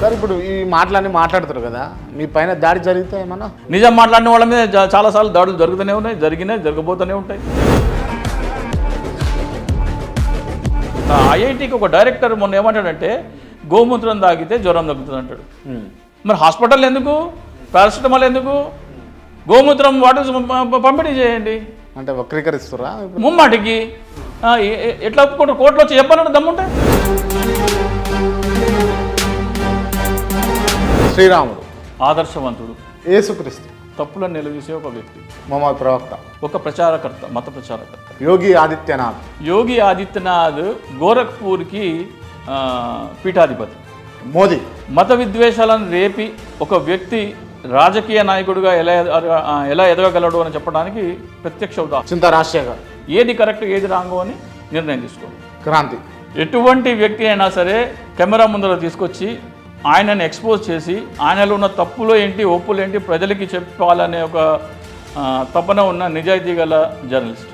Sir ఇప్పుడు ఈ మాటలన్నీ మాట్లాడుతారు కదా మీ పైన దాడి జరిగితే ఏమన్నా? నిజం మాట్లాడిన వాళ్ళ మీద చాలాసార్లు దాడులు జరుగుతూనే ఉన్నాయి జరిగినాయి జరగబోతూనే ఉంటాయి. ఐఐటికి ఒక డైరెక్టర్ మొన్న ఏమంటాడంటే గోమూత్రం తాగితే జ్వరం తగ్గుతుంది అంటాడు. మరి హాస్పిటల్ ఎందుకు? పారాసిటమాల్ ఎందుకు? గోమూత్రం వాటర్ పంపిణీ చేయండి. అంటే వక్రీకరిస్తురా ముమ్మాటికి. ఎట్లా ఒప్పుకుంటారు? కోర్టులో వచ్చి చెప్పాలంటే దమ్ముంటే? శ్రీరాముడు. ఆదర్శవంతుడు. ఏసుక్రీస్తు తప్పులను నిలదీసే ఒక వ్యక్తి. మొహమ్మద్ ప్రవక్త. ఒక ప్రచారకర్త మత ప్రచారకర్త. యోగి ఆదిత్యనాథ్. యోగి ఆదిత్యనాథ్ గోరఖ్పూర్కి పీఠాధిపతి. మోదీ. మత విద్వేషాలను రేపి ఒక వ్యక్తి రాజకీయ నాయకుడిగా ఎలా ఎలా ఎదగగలడు అని చెప్పడానికి ప్రత్యక్ష ఉదాహరణ. చింత రాజశేఖర్ ఏది కరెక్ట్ ఏది రాంగో అని నిర్ణయం తీసుకోండి. క్రాంతి. ఎటువంటి వ్యక్తి అయినా సరే కెమెరా ముందర తీసుకొచ్చి ఆయనను ఎక్స్పోజ్ చేసి ఆయనలో ఉన్న తప్పులు ఏంటి ఒప్పులు ఏంటి ప్రజలకి చెప్పాలనే ఒక తపన ఉన్న నిజాయితీ గల జర్నలిస్ట్.